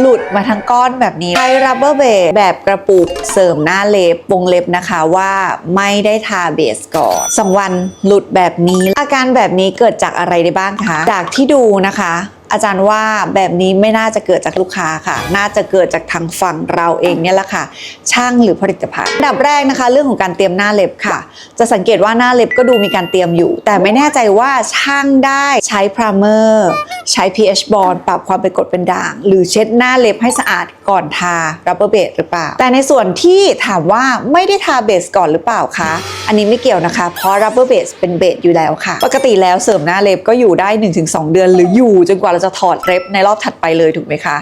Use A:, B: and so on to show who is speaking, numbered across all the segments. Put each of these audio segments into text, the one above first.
A: หลุดมาทั้งก้อนแบบนี้ ใช้รับเบอร์เบสแบบกระปุกเสริมหน้าเล็บวงเล็บนะคะว่าไม่ได้ทาเบสก่อนสองวันหลุดแบบนี้ อาการแบบนี้เกิดจากอะไรได้บ้างคะ จากที่ดูนะคะ อาจารย์ว่าแบบนี้ไม่น่าจะเกิดจากลูกค้าค่ะ น่าจะเกิดจากทางฝั่งเราเองเนี่ยแหละค่ะ ช่างหรือผลิตภัณฑ์อันดับแรกนะคะ เรื่องของการเตรียมหน้าเล็บค่ะ จะสังเกตว่าหน้าเล็บก็ดูมีการเตรียมอยู่ แต่ไม่แน่ใจว่าช่างได้ใช้พรามเมอร์ใช้ pH bond ปรับความเป็นกรดเป็นด่าง หรือเช็ดหน้าเล็บให้สะอาดก่อนทา rubber base หรือเปล่า แต่ในส่วนที่ถามว่าไม่ได้ทาเบสก่อนหรือเปล่าคะอันนี้ไม่เกี่ยวนะคะ เพราะ rubber base เป็นเบสอยู่แล้วค่ะ ปกติแล้วเสริมหน้าเล็บก็อยู่ได้ 1-2 เดือนหรืออยู่จนกว่าเราจะถอดเล็บในรอบถัดไปเลยถูกไหมคะ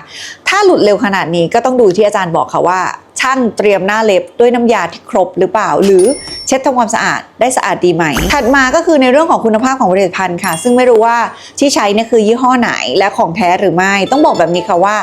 A: ถ้าหลุดเร็วขนาดนี้ก็ต้องดูที่อาจารย์บอกค่ะว่าช่างเตรียมหน้าเล็บด้วยน้ำยาที่ครบหรือเปล่า หรือเช็ดทำความสะอาดได้สะอาดดีไหม ถัดมาก็คือในเรื่องของคุณภาพของผลิตภัณฑ์ค่ะ ซึ่งไม่รู้ว่าที่ใช้เนี่ยคือยี่ห้อไหนและของแท้หรือไม่ ต้องบอกแบบนี้ค่ะว่า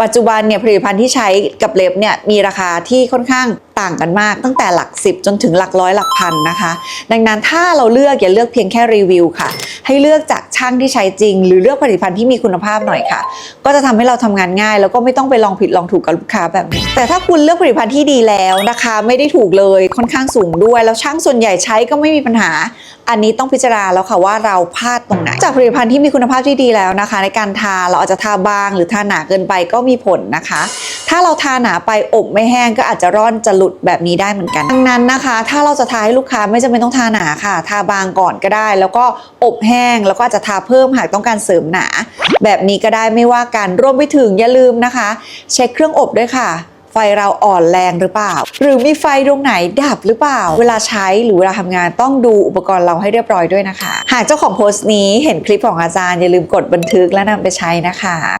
A: ปัจจุบันเนี่ยผลิตภัณฑ์ที่ใช้กับเล็บเนี่ยมีราคาที่ค่อนข้าง ต่างกันมาก ตั้งแต่หลัก 10 จนถึงหลักร้อยหลักพันนะคะ ดังนั้นถ้าเราเลือกอย่าเลือกเพียงแค่รีวิวค่ะ ให้เลือกจากช่างที่ใช้จริง หรือเลือกผลิตภัณฑ์ที่มีคุณภาพหน่อยค่ะ ก็จะทำให้เราทำงานง่าย แล้วก็ไม่ต้องไปลองผิดลองถูกกับลูกค้าแบบนี้ แต่ถ้าคุณเลือกผลิตภัณฑ์ที่ดีแล้วนะคะ ไม่ได้ถูกเลยค่อนข้างสูงด้วย แล้วช่างส่วนใหญ่ใช้ก็ไม่มีปัญหาอันนี้ต้องพิจารณาแล้วค่ะว่าเราพลาดตรงไหน จากผลิตภัณฑ์ที่มีคุณภาพที่ดีแล้วนะคะ ในการทาเราอาจจะทาบางหรือทาหนาเกินไปก็มีผลนะคะ ถ้าเราทาหนาไปอบไม่แห้งก็อาจจะร่อนจะหลุดแบบนี้ได้เหมือนกัน ดังนั้นนะคะ ถ้าเราจะทาให้ลูกค้าไม่จำเป็นต้องทาหนาค่ะ ทาบางก่อนก็ได้ แล้วก็อบแห้งแล้วก็อาจจะทาเพิ่มหากต้องการเสริมหนา แบบนี้ก็ได้ไม่ว่ากันรวมไปถึงอย่าลืมนะคะ เช็คเครื่องอบด้วยค่ะไฟเราอ่อนแรงหรือเปล่า หรือมีไฟตรงไหนดับหรือเปล่า เวลาใช้หรือเวลาทำงานต้องดูอุปกรณ์เราให้เรียบร้อยด้วยนะคะ หากเจ้าของโพสต์นี้เห็นคลิปของอาจารย์อย่าลืมกดบันทึกและนำไปใช้นะคะ